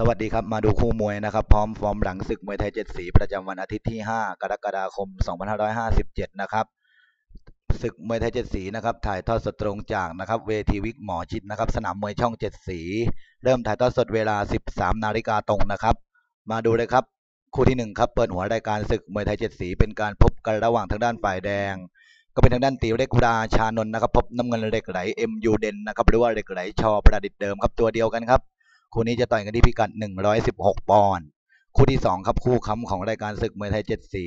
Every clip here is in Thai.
สวัสดีครับ มาดูคู่มวยนะครับ พร้อมฟอร์มหลังศึกมวยไทยเจ็ดสีประจำวันอาทิตย์ที่ 5 กรกฎาคม 2557 นะครับศึกมวยไทยเจ็ดสีนะครับถ่ายทอดสดตรงจากนะครับเวทีวิกหมอชิดนะครับสนามมวยช่องเจ็ดสี เริ่มถ่ายทอดสดเวลา 13 นาฬิกาตรงนะครับ มาดูเลยครับ คู่ที่ 1 ครับเปิดหัวรายการศึกมวยไทยเจ็ดสีเป็นการพบกันระหว่างทางด้านฝ่ายแดง ก็เป็นทางด้านตีเล็กราชานนท์นะครับพบน้ำเงินเหล็กไหลเอ็มยูเดนนะครับหรือว่าเหล็กไหลชอประดิษฐ์เดิมครับตัวเดียวกันครับ คู่นี้จะต่อยกันที่พิกัด 116 ปอนด์คู่ที่ 2 ครับคู่ค้ำของรายการศึกมวยไทยเจ็ดสี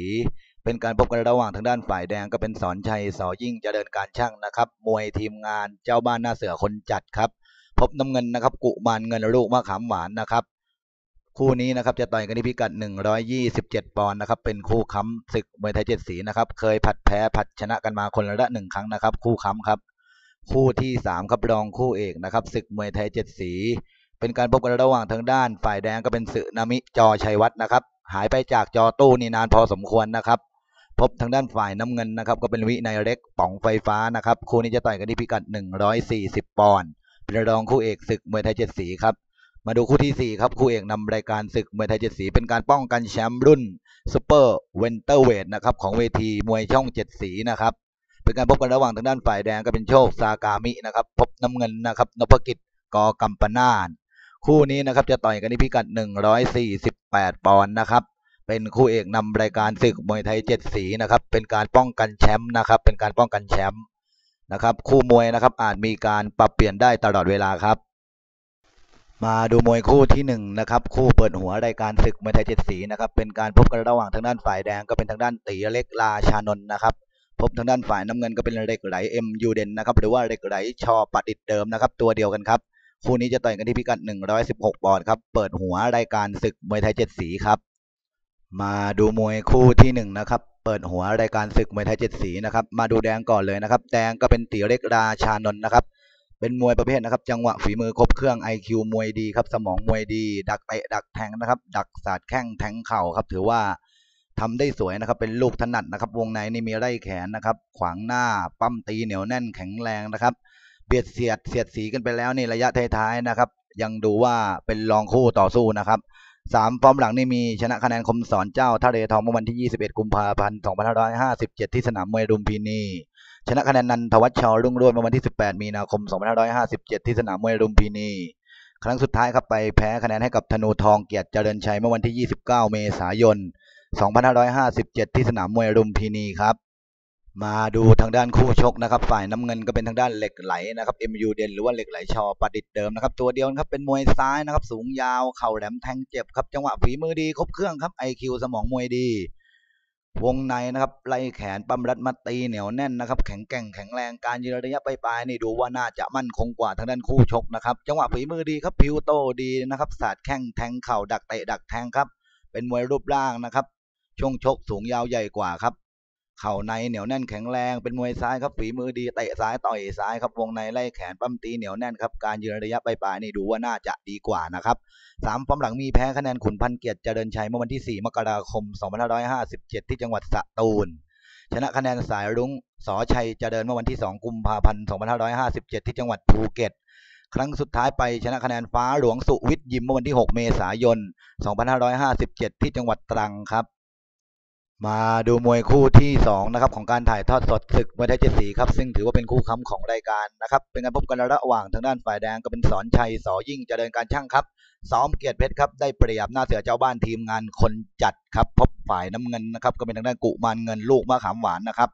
เป็นการพบกันระหว่างทางด้านฝ่ายแดงก็เป็นสอนชัยสอยิ่งเจริญการช่างนะครับ มวยทีมงานเจ้าบ้านหน้าเสือคนจัดครับ พบน้ำเงินนะครับ กุมารเงินลูกมะขามหวานนะครับ คู่นี้นะครับจะต่อยกันที่พิกัด 127 ปอนด์นะครับ เป็นคู่ค้ำศึกมวยไทยเจ็ดสีนะครับ เคยผัดแพ้ผัดชนะกันมาคนละหนึ่งครั้งนะครับ คู่ค้ำครับ คู่ที่สามครับรองคู่เอกนะครับศึกมวยไทยเจ็ดสี เป็นการพบกันระหว่างทางด้าน ฝ่ายแดงก็เป็นสึนามิจอชัยวัฒน์นะครับหายไปจากจอตู้นี่นานพอสมควรนะครับ พบทางด้านฝ่ายน้ำเงินนะครับ ก็เป็นวินัยเล็กป๋องไฟฟ้านะครับคู่นี้จะต่อยกันที่พิกัด 140 ปอนด์เป็นรองคู่เอกศึกมวยไทยเจ็ดสีครับมาดูคู่ที่ 4 ครับ คู่เอกนำรายการศึกมวยไทยเจ็ดสีเป็นการป้องกันแชมป์รุ่นซูเปอร์เวนเตอร์เวทนะครับของเวทีมวยช่องเจ็ดสีนะครับเป็นการพบกันระหว่างทางด้านฝ่ายแดงก็เป็นโชคซากามินะครับพบน้ำเงินนะครับนพกิจกอกัมปนาท คู่นี้นะครับจะต่อยกันที่พิกัด 148 ปอนด์นะครับ เป็นคู่เอกนำรายการศึกมวยไทยเจ็ดสีนะครับ เป็นการป้องกันแชมป์นะครับ เป็นการป้องกันแชมป์นะครับ คู่มวยนะครับอาจมีการปรับเปลี่ยนได้ตลอดเวลาครับ มาดูมวยคู่ที่หนึ่งนะครับ คู่เปิดหัวรายการศึกมวยไทยเจ็ดสีนะครับ เป็นการพบกันระหว่างทางด้านฝ่ายแดงก็เป็นทางด้านตีเล็กราชานนท์นะครับ พบทางด้านฝ่ายน้ำเงินก็เป็นเล็กไหลเอ็มยูเดนนะครับ หรือว่าเล็กไหลชอประดิษเดิมนะครับ ตัวเดียวกันครับ คู่นี้จะต่อยกันที่พิกัด 116 ปอนด์ครับ เปิดหัวรายการศึกมวยไทยเจ็ดสีครับ มาดูมวยคู่ที่หนึ่งนะครับ เปิดหัวรายการศึกมวยไทยเจ็ดสีนะครับ มาดูแดงก่อนเลยนะครับ แดงก็เป็นตีเล็กราชานนท์นะครับ เป็นมวยประเภทนะครับ จังหวะฝีมือครบเครื่อง IQ มวยดีครับ สมองมวยดี ดักเตะดักแทงนะครับ ดักสาดแข้งแทงเข่าครับ ถือว่าทำได้สวยนะครับ เป็นลูกถนัดนะครับ วงในนี่มีไร่แขนนะครับ ขวางหน้า ปั้มตีเหนียวแน่นแข็งแรงนะครับ เบียดเสียดเสียดสีกันไปแล้วนี่ระยะท้ายๆนะครับ ยังดูว่าเป็นรองคู่ต่อสู้นะครับสามฟอร์มหลังนี่มีชนะคะแนนคมสอนเจ้าท่าเรือทองเมื่อวันที่ 21 กุมภาพันธ์ 2557 ที่สนามมวยรุมพินีชนะคะแนนนันทวัชชอรุ่งโรจน์เมื่อวันที่ 18 มีนาคม 2557 ที่สนามมวยรุมพินีครั้งสุดท้ายครับไปแพ้คะแนนให้กับธนูทองเกียรติเจริญชัยเมื่อวันที่ 29 เมษายน 2557 ที่สนามมวยรุมพินีครับ มาดูทางด้านคู่ชกนะครับ ฝ่ายน้ำเงินก็เป็นทางด้านเหล็กไหลนะครับ MU เดนหรือว่าเหล็กไหลชอประดิษฐ์เดิมนะครับ ตัวเดียวนะครับเป็นมวยซ้ายนะครับ สูงยาวเข่าแหลมแทงเจ็บครับ จังหวะฝีมือดีครบเครื่องครับ IQ สมองมวยดี วงในนะครับไล่แขนปั๊มรัดมัดตีเหนียวแน่นนะครับ แข็งแกร่งแข็งแรงการยืนระยะปลายๆนี่ดูว่าน่าจะมั่นคงกว่าทางด้านคู่ชกนะครับ จังหวะฝีมือดีครับพิวโตดีนะครับสาดแข้งแทงเข่าดักเตะดักแทงครับ เป็นมวยรูปร่างนะครับช่วงชกสูงยาวใหญ่กว่าครับ เข่าในเหนียวแน่นแข็งแรงเป็นมวยซ้ายครับฝีมือดีเตะซ้ายต่อยซ้ายครับวงในไล่แขนปั้มตีเหนียวแน่นครับการยืนระยะปลายๆนี่ดูว่าน่าจะดีกว่านะครับสามฟอร์มหลังมีแพ้คะแนนขุนพันเกียรติเจริญชัยเมื่อวันที่ 4 มกราคม 2557 ที่จังหวัดสตูล ชนะคะแนนสายรุ้งสอชัยเจริญเมื่อวันที่ 2 กุมภาพันธ์ 2557 ที่จังหวัดภูเก็ตครั้งสุดท้ายไปชนะคะแนนฟ้าหลวงสุวิทย์ยิมเมื่อวันที่ 6 เมษายน 2557 ที่จังหวัดตรังครับ มาดูมวยคู่ที่2นะครับของการถ่ายทอดสดศึกมวยไทยเจ็ดสีครับซึ่งถือว่าเป็นคู่ค้ำของรายการนะครับเป็นการพบกันระหว่างทางด้านฝ่ายแดงก็เป็นสอนชัยสอยิ่งเจริญการช่างครับซ้อมเกียรติเพชรครับได้เปรียบหน้าเสือเจ้าบ้านทีมงานคนจัดครับพบฝ่ายน้ำเงินนะครับก็เป็นทางด้านกุมารเงินลูกมะขามหวานนะครับ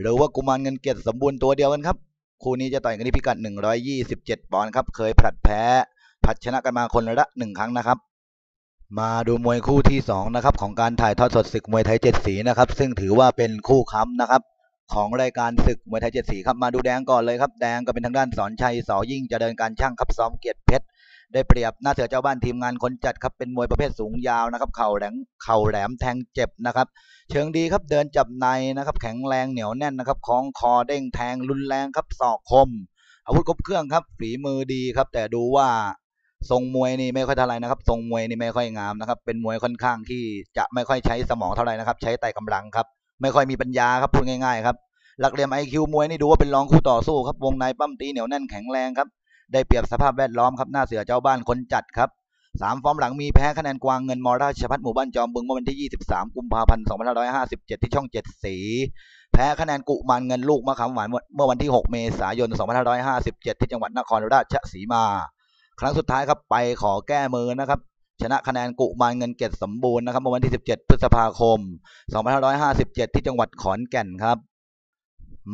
หรือว่ากุมารเงินเกียรติสมบูรณ์ตัวเดียวกันครับคู่นี้จะต่อยกันที่พิกัด 127ปอนด์ครับเคยผลัดแพ้ผัดชนะกันมาคนละหนึ่งครั้งนะครับ มาดูมวยคู่ที่2นะครับของการถ่ายทอดสดศึกมวยไทยเจ็ดสีนะครับซึ่งถือว่าเป็นคู่ค้ำนะครับของรายการศึกมวยไทยเจ็ดสีครับมาดูแดงก่อนเลยครับแดงก็เป็นทางด้านสอนชัยสอยิ่งจะเดินการช่างครับซ้อมเกียรติเพชรได้เปรียบหน้าเสือเจ้าบ้านทีมงานคนจัดครับเป็นมวยประเภทสูงยาวนะครับเข่าแหลมเข่าแหลมแทงเจ็บนะครับเชิงดีครับเดินจับในนะครับแข็งแรงเหนียวแน่นนะครับคล้องคอเด้งแทงรุนแรงครับศอกคม อาวุธครบเครื่องครับฝีมือดีครับแต่ดูว่า ทรงมวยนี่ไม่ค่อยเท่าไรนะครับทรงมวยนี่ไม่ค่อยงามนะครับ เป็นมวยค่อนข้างที่จะไม่ค่อยใช้สมองเท่าไหร่นะครับ ใช้แต่กำลังครับ ไม่ค่อยมีปัญญาครับพูดง่ายๆครับหลักเหลี่ยมไอคิวมวยนี่ดูว่าเป็นรองคู่ต่อสู้ครับวงในปั้มตีเหนียวแน่นแข็งแรงครับ ได้เปรียบสภาพแวดล้อมครับหน้าเสือเจ้าบ้านคนจัดครับสามฟอร์มหลังมีแพ้คะแนนกวางเงินมอราชพัฒหมู่บ้านจอมบึงเมื่อวันที่ 23 กุมภาพันธ์ 2557 ที่ช่อง 7 สี แพ้คะแนนกุมารเงินลูกมะขามหวานเมื่อวันที่ 6 เมษายน 2557 ที่จังหวัดนครราชสีมา ครั้งสุดท้ายครับไปขอแก้มือนะครับ ชนะคะแนนกุมารเงินเกตสมบูรณ์นะครับเมื่อวันที่ 17 พฤษภาคม 2557 ที่จังหวัดขอนแก่นครับ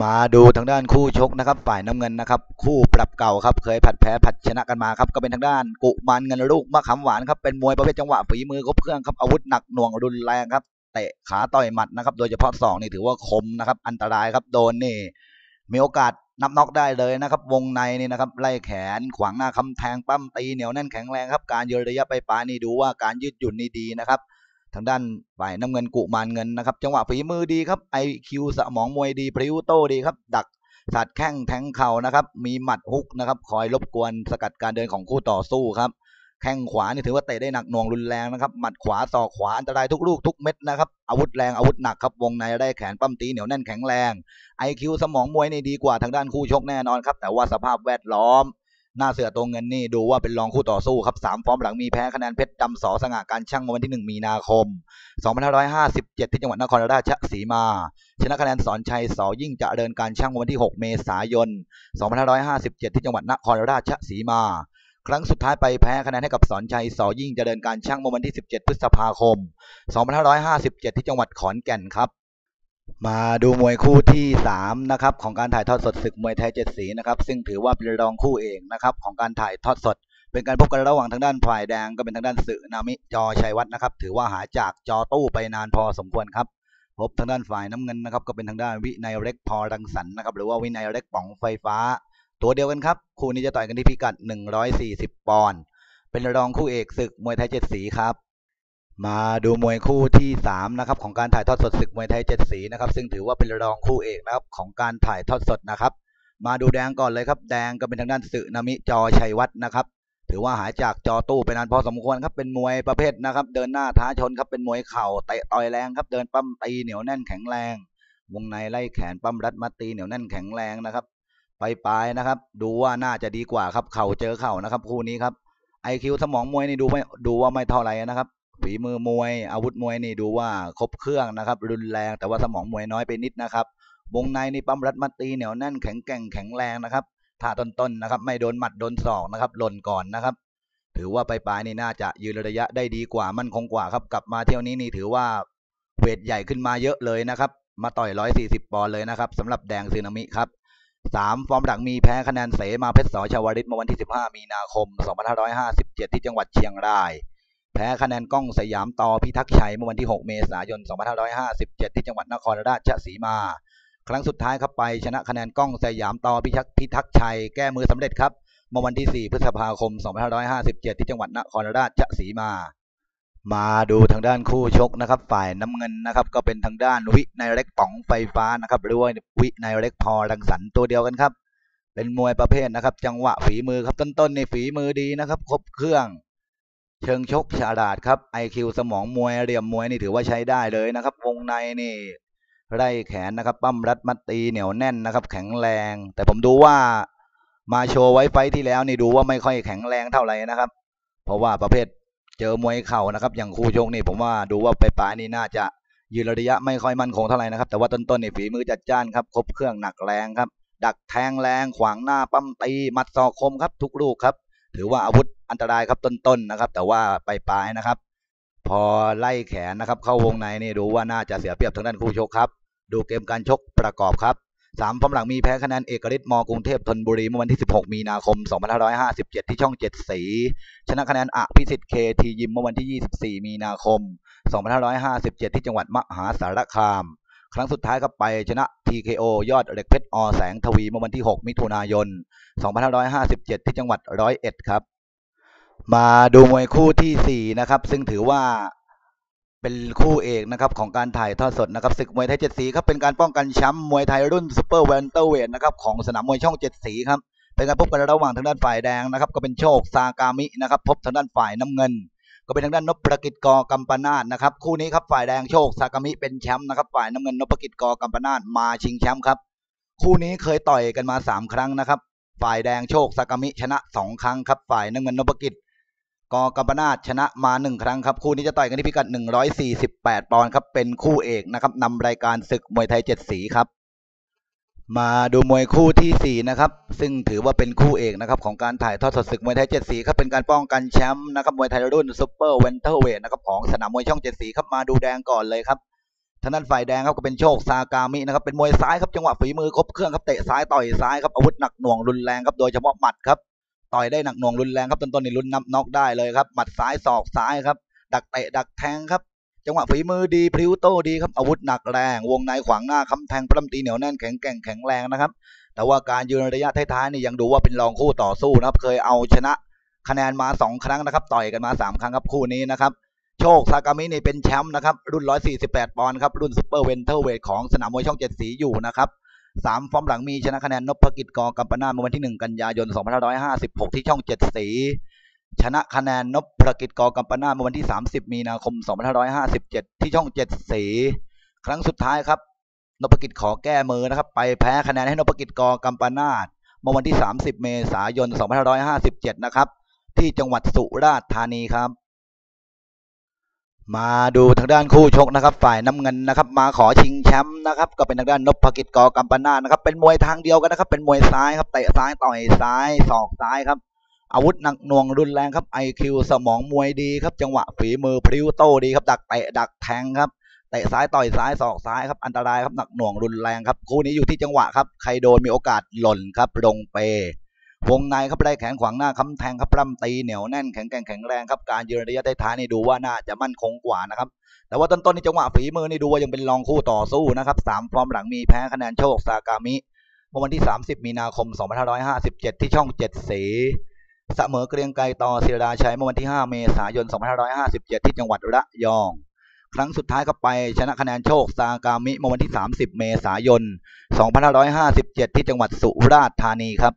มาดูทางด้านคู่ชกนะครับ ฝ่ายน้ำเงินนะครับ คู่ปรับเก่าครับ เคยผัดแพ้ผัดชนะกันมาครับ ก็เป็นทางด้านกุมารเงินลูกมะขามหวานครับเป็นมวยประเภทจังหวะฝีมือครบเครื่องครับอาวุธหนักหน่วงรุนแรงครับเตะขาต่อยหมัดนะครับ โดยเฉพาะศอกนี่ถือว่าคมนะครับ อันตรายครับโดนนี่มีโอกาส นับน็อกได้เลยนะครับ วงในนี่นะครับไล่แขนขวางหน้าคำแทงปั้มตีเหนียวแน่นแข็งแรงครับ การยืนระยะไปปลายนี่ดูว่าการยืดหยุ่นนี่ดีนะครับ ทางด้านฝ่ายน้ำเงินกุมารเงินนะครับ จังหวะฝีมือดีครับไอคิวสมองมวยดีพริ้วโตดีครับ ดักสัดแข้งแทงเข่านะครับ มีหมัดฮุกนะครับ คอยรบกวนสกัดการเดินของคู่ต่อสู้ครับ แข้งขวานี่ถือว่าเตะได้หนักหน่วงรุนแรงนะครับ หมัดขวาศอกขวาอันตรายทุกลูกทุกเม็ดนะครับ อาวุธแรงอาวุธหนักครับ วงในได้แขนปั้มตีเหนียวแน่นแข็งแรงไอคิวสมองมวยนี่ดีกว่าทางด้านคู่ชกแน่นอนครับ แต่ว่าสภาพแวดล้อม หน้าเสือตัวเงินนี่ดูว่าเป็นรองคู่ต่อสู้ครับสามฟอร์มหลังมีแพ้คะแนนเพชรดำสอสง่าการช่างเมื่อวันที่ 1 มีนาคม 2557 ที่จังหวัดนครราชสีมา ชนะคะแนนสอนชัยสอยิ่งจะเดินการช่างเมื่อวันที่ 6 เมษายน 2557 ที่จังหวัดนครราชสีมา ครั้งสุดท้ายไปแพ้คะแนนให้กับสอนชัยสอยิ่งจะเดินการช่างเมื่อวันที่ 17 พฤษภาคม 2557 ที่จังหวัดขอนแก่นครับ มาดูมวยคู่ที่ 3 นะครับของการถ่ายทอดสดศึกมวยไทยเจ็ดสีนะครับซึ่งถือว่าเป็นรองคู่เอกนะครับของการถ่ายทอดสด เป็นการพบกันระหว่างทางด้านฝ่ายแดงก็เป็นทางด้านสึนามิจอชัยวัฒน์นะครับถือว่าหายจากจอตู้ไปนานพอสมควรครับพบทางด้านฝ่ายน้ำเงินนะครับก็เป็นทางด้านวินัยเล็กพอรังสรรค์นะครับหรือว่าวินัยเล็กป๋องไฟฟ้า ตัวเดียวกันครับ คู่นี้จะต่อยกันที่พิกัด 140 ปอนด์เป็นรองคู่เอกศึกมวยไทยเจ็ดสีครับ มาดูมวยคู่ที่3นะครับของการถ่ายทอดสดศึกมวยไทยเจ็ดสีนะครับ ซึ่งถือว่าเป็นรองคู่เอกนะครับของการถ่ายทอดสดนะครับ มาดูแดงก่อนเลยครับ แดงก็เป็นทางด้านสึนามิจอชัยวัฒน์นะครับ ถือว่าหายจากจอตู้ไปนานพอสมควรครับเป็นมวยประเภทนะครับ เดินหน้าท้าชนครับเป็นมวยเข่าเตะต่อยแรงครับ เดินปั้มตีเหนียวแน่นแข็งแรง วงในไล่แขนปั้มรัดมัดตีเหนียวแน่นแข็งแรงนะครับ ไปปลายนะครับ ดูว่าน่าจะดีกว่าครับ เข่าเจอเข่านะครับ คู่นี้ครับไอคิวสมองมวยนี่ดูไม่ดูว่าไม่เท่าไหร่นะครับ ฝีมือมวย อาวุธมวยนี่ดูว่าครบเครื่องนะครับ รุนแรงแต่ว่าสมองมวยน้อยไปนิดนะครับวงในนี่ปั้มรัดมัดตีเหนียวแน่นแข็งแกร่งแข็งแรงนะครับท่าต้นๆนะครับ ไม่โดนหมัดโดนศอกนะครับหล่นก่อนนะครับ ถือว่าไปปลายนี่น่าจะยืนระยะได้ดีกว่ามั่นคงกว่าครับ กลับมาเที่ยวนี้นี่ถือว่าเวทใหญ่ขึ้นมาเยอะเลยนะครับ มาต่อย 140 ปอนด์เลยนะครับสำหรับแดงซึนามิครับ สามฟอร์มหลังมีแพ้คะแนนเสมาเพชรสอชาวริตเมื่อวันที่ 15 มีนาคม 2557 ที่จังหวัดเชียงราย แพ้คะแนนก้องสยามต่อพิทักษ์ชัยเมื่อวันที่ 6 เมษายน 2557 ที่จังหวัดนครราชสีมา ครั้งสุดท้ายครับไป ชนะคะแนนก้องสยามต่อพิทักษ์พิทักษ์ชัยแก้มือสำเร็จครับเมื่อวันที่ 4 พฤษภาคม 2557 ที่จังหวัดนครราชสีมา มาดูทางด้านคู่ชกนะครับ ฝ่ายน้ำเงินนะครับ ก็เป็นทางด้านวิในเล็กป๋องไฟฟ้านะครับหรือว่าวิในเล็กพอรังสรรค์ตัวเดียวกันครับ เป็นมวยประเภทนะครับ จังหวะฝีมือครับต้นๆในฝีมือดีนะครับ ครบเครื่อง เชิงชกฉลาดครับ IQ สมองมวยเหลี่ยมมวยนี่ถือว่าใช้ได้เลยนะครับ วงในนี่ไล่แขนนะครับ ปั้มรัดมัดตีเหนียวแน่นนะครับ แข็งแรง แต่ผมดูว่ามาโชว์ไว้ไฟที่แล้วนี่ดูว่าไม่ค่อยแข็งแรงเท่าไหร่นะครับ เพราะว่าประเภท เจอมวยเข่านะครับ อย่างคู่ชกนี่ผมว่าดูว่าไปปลายนี่น่าจะยืนระยะไม่ค่อยมั่นคงเท่าไหร่นะครับ แต่ว่าต้นๆนี่ฝีมือจัดจ้านครับครบเครื่องหนักแรงครับ ดักแทงแรงขวางหน้าปั้มตีมัดศอกคมครับ ทุกลูกครับ ถือว่าอาวุธอันตรายครับต้นๆนะครับ แต่ว่าไปปลายนะครับ พอไล่แขนนะครับ เข้าวงในนี่ดูว่าน่าจะเสียเปรียบทางด้านคู่ชกครับ ดูเกมการชกประกอบครับ สามฟอร์มหลังมีแพ้คะแนนเอกฤทธิ์มกรุงเทพธนบุรีเมื่อวันที่ 16 มีนาคม 2557 ที่ช่อง7สี ชนะคะแนนอภิสิทธิ์เคทียิมเมื่อวันที่ 24 มีนาคม 2557 ที่จังหวัดมหาสารคาม ครั้งสุดท้ายครับไปชนะ TKO ยอดเหล็กเพชรอแสงทวีเมื่อวันที่ 6 มิถุนายน 2557 ที่จังหวัดร้อยเอ็ดครับ มาดูมวยคู่ที่ 4 นะครับ ซึ่งถือว่า เป็นคู่เอกนะครับของการถ่ายทอดสดนะครับศึกมวยไทยเจ็ดสีครับเป็นการป้องกันแชมป์มวยไทยรุ่นซูเปอร์เวนเตอร์เวทนะครับของสนามมวยช่องเจ็ดสีครับเป็นการพบกันระหว่างทางด้านฝ่ายแดงนะครับก็เป็นโชคซากามินะครับพบทางด้านฝ่ายน้ำเงิน ก็เป็นทางด้านนพประกิจกอกัมปนาตนะครับคู่นี้ครับฝ่ายแดงโชคซากามิเป็นแชมป์นะครับฝ่ายน้ำเงินนพประกิจกอกัมปนาตมาชิงแชมป์ครับคู่นี้เคยต่อยกันมาสามครั้งนะครับฝ่ายแดงโชคซากามิชนะสองครั้งครับฝ่ายน้ำเงินนพกิจ กกัมปนาตชนะมาหนึ่งครั้งครับ คู่นี้จะต่อยกันที่พิกัด 148 ปอนด์ครับ เป็นคู่เอกนะครับนำรายการศึกมวยไทยเจ็ดสีครับ มาดูมวยคู่ที่สี่นะครับ ซึ่งถือว่าเป็นคู่เอกนะครับของการถ่ายทอดสดศึกมวยไทยเจ็ดสีครับ เป็นการป้องกันแชมป์นะครับมวยไทยรุ่นซุปเปอร์เวนเทอร์เวทนะครับของสนามมวยช่องเจ็ดสีครับมาดูแดงก่อนเลยครับทางด้านฝ่ายแดงครับก็เป็นโชคซากามินะครับเป็นมวยซ้ายครับจังหวะฝีมือครบเครื่องครับเตะซ้ายต่อยซ้ายครับอาวุธหนักหน่วงรุนแรงครับโดยเฉพาะหมัดครับ ต่อยได้หนักหน่วงรุนแรงครับต้นๆในรุ่นนับน็อกได้เลยครับหมัดซ้ายศอกซ้ายครับ ดักเตะดักแทงครับ จังหวะฝีมือดีพริ้วโตดีครับอาวุธหนักแรง วงในขวางหน้าคำแทงปล้ำตีเหนียวแน่นแข็งแกร่งแข็งแรงนะครับ แต่ว่าการยืนระยะท้ายๆนี่ยังดูว่าเป็นรองคู่ต่อสู้นะครับ เคยเอาชนะคะแนนมา 2 ครั้งนะครับ ต่อยกันมา 3 ครั้งครับคู่นี้นะครับโชคซากามินี่เป็นแชมป์นะครับรุ่น 148 ปอนด์ครับรุ่นซูเปอร์เวนเทอร์เวทของสนามมวยช่องเจ็ดสีอยู่นะครับ สามฟอร์มหลังมีชนะคะแนนนพกิจกอกัมปนาเมื่อวันที่1กันยายน2556ที่ช่องเจ็ดสี ชนะคะแนนนพกิจกอกัมปนาเมื่อวันที่30มีนาคม2557ที่ช่องเจ็ดสี ครั้งสุดท้ายครับนพกิจขอแก้มือนะครับ ไปแพ้คะแนนให้นพกิจกอกัมปนาทเมื่อวันที่ 30 เมษายน 2557 นะครับ ที่จังหวัดสุราษฎร์ธานีครับ มาดูทางด้านคู่ชกนะครับฝ่ายน้ำเงินนะครับ มาขอชิงแชมป์นะครับก็เป็นทางด้านนพกิจกอกัมปนานะครับเป็นมวยทางเดียวกันนะครับเป็นมวยซ้ายครับเตะซ้ายต่อยซ้ายศอกซ้ายครับ อาวุธหนักหน่วงรุนแรงครับไอคิวสมองมวยดีครับจังหวะฝีมือพริ้วโตดีครับดักเตะดักแทงครับเตะซ้ายต่อยซ้ายศอกซ้ายครับอันตรายครับหนักหน่วงรุนแรงครับคู่นี้อยู่ที่จังหวะครับใครโดนมีโอกาสหล่นครับลงเป วงในครับได้แขนขวางหน้าค้ำแทงครับปล้ำตีเหนียวแน่นแข็งแกร่งแข็งแรงครับการยืนระยะท้ายนี่ดูว่าน่าจะมั่นคงกว่านะครับแต่ว่าต้นๆนี่จังหวะฝีมือนี่ดูว่ายังเป็นรองคู่ต่อสู้นะครับสามฟอร์มหลังมีแพ้คะแนนโชคซากามิเมื่อวันที่ 30 มีนาคม 2557 ที่ช่องเจ็ดสีเสมอเกรียงไกรต่อศิราชัยเมื่อวันที่ 5 เมษายน 2557 ที่จังหวัดระยอง ครั้งสุดท้ายก็ไปชนะคะแนนโชคซากามิเมื่อวันที่ 30 เมษายน 2557 ที่จังหวัดสุราษฎร์ธานีครับ